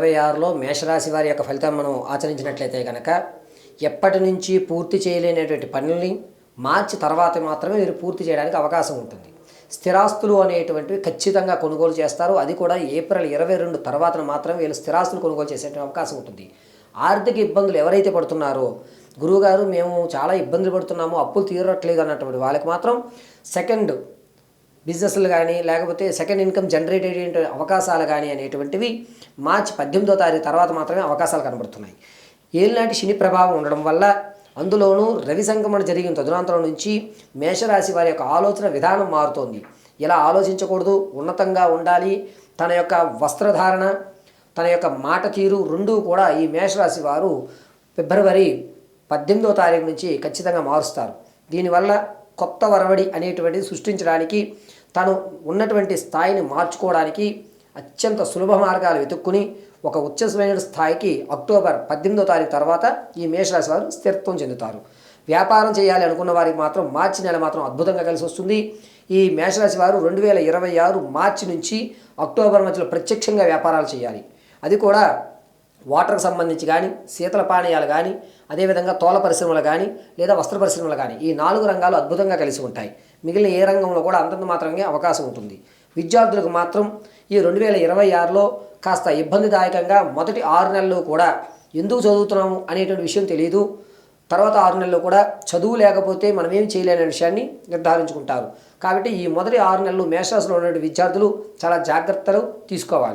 ఇరవై ఆరులో మేషరాశి వారి యొక్క ఫలితం మనం ఆచరించినట్లయితే కనుక ఎప్పటి నుంచి పూర్తి చేయలేనటువంటి పనుల్ని మార్చి తర్వాత మాత్రమే మీరు పూర్తి చేయడానికి అవకాశం ఉంటుంది. స్థిరాస్తులు అనేటువంటివి ఖచ్చితంగా కొనుగోలు చేస్తారు. అది కూడా ఏప్రిల్ ఇరవై రెండు తర్వాత మాత్రమే వీళ్ళు స్థిరాస్తులు కొనుగోలు చేసేటువంటి అవకాశం ఉంటుంది. ఆర్థిక ఇబ్బందులు ఎవరైతే పడుతున్నారో గురువుగారు మేము చాలా ఇబ్బందులు పడుతున్నాము అప్పులు తీరట్లేదు అన్నటువంటి వాళ్ళకి మాత్రం సెకండ్ బిజినెస్లు కానీ లేకపోతే సెకండ్ ఇన్కమ్ జనరేట్ అయ్యే అవకాశాలు కానీ అనేటువంటివి మార్చి పద్దెనిమిదో తారీఖు తర్వాత మాత్రమే అవకాశాలు కనబడుతున్నాయి. ఏలినాటి శని ప్రభావం ఉండడం వల్ల అందులోనూ రవి సంగమన జరిగిన తదునాంతరం నుంచి మేషరాశి వారి యొక్క ఆలోచన విధానం మారుతోంది. ఇలా ఆలోచించకూడదు? ఉన్నతంగా ఉండాలి. తన యొక్క వస్త్రధారణ తన యొక్క మాట తీరు రెండూ కూడా ఈ మేషరాశి వారు ఫిబ్రవరి పద్దెనిమిదో తారీఖు నుంచి ఖచ్చితంగా మారుస్తారు. దీనివల్ల కొత్త వరవడి అనేటువంటిది సృష్టించడానికి తను ఉన్నటువంటి స్థాయిని మార్చుకోవడానికి అత్యంత సులభ మార్గాలు వెతుక్కుని ఒక ఉచ్చమైన స్థాయికి అక్టోబర్ పద్దెనిమిదో తారీఖు తర్వాత ఈ మేషరాశి వారు స్థిరత్వం చెందుతారు. వ్యాపారం చేయాలి అనుకున్న వారికి మాత్రం మార్చి నెల మాత్రం అద్భుతంగా కలిసి వస్తుంది. ఈ మేషరాశి వారు రెండు వేల ఇరవై ఆరు మార్చి నుంచి అక్టోబర్ మధ్యలో ప్రత్యక్షంగా వ్యాపారాలు చేయాలి. అది కూడా వాటర్కి సంబంధించి కానీ శీతల పానీయాలు కానీ అదేవిధంగా తోల పరిశ్రమలు కానీ లేదా వస్త్ర పరిశ్రమలు కానీ ఈ నాలుగు రంగాలు అద్భుతంగా కలిసి ఉంటాయి. మిగిలిన ఏ రంగంలో కూడా అంతంత మాత్రమే అవకాశం ఉంటుంది. విద్యార్థులకు మాత్రం ఈ రెండు వేల ఇరవై ఆరులో కాస్త ఇబ్బందిదాయకంగా మొదటి ఆరు నెలలు కూడా ఎందుకు చదువుతున్నాము అనేటువంటి విషయం తెలియదు తర్వాత ఆరు నెలలు కూడా చదువు లేకపోతే మనం ఏం చేయలేని విషయాన్ని నిర్ధారించుకుంటారు. కాబట్టి ఈ మొదటి ఆరు నెలలు మేషరాశిలో ఉన్నటువంటి విద్యార్థులు చాలా జాగ్రత్తలు తీసుకోవాలి.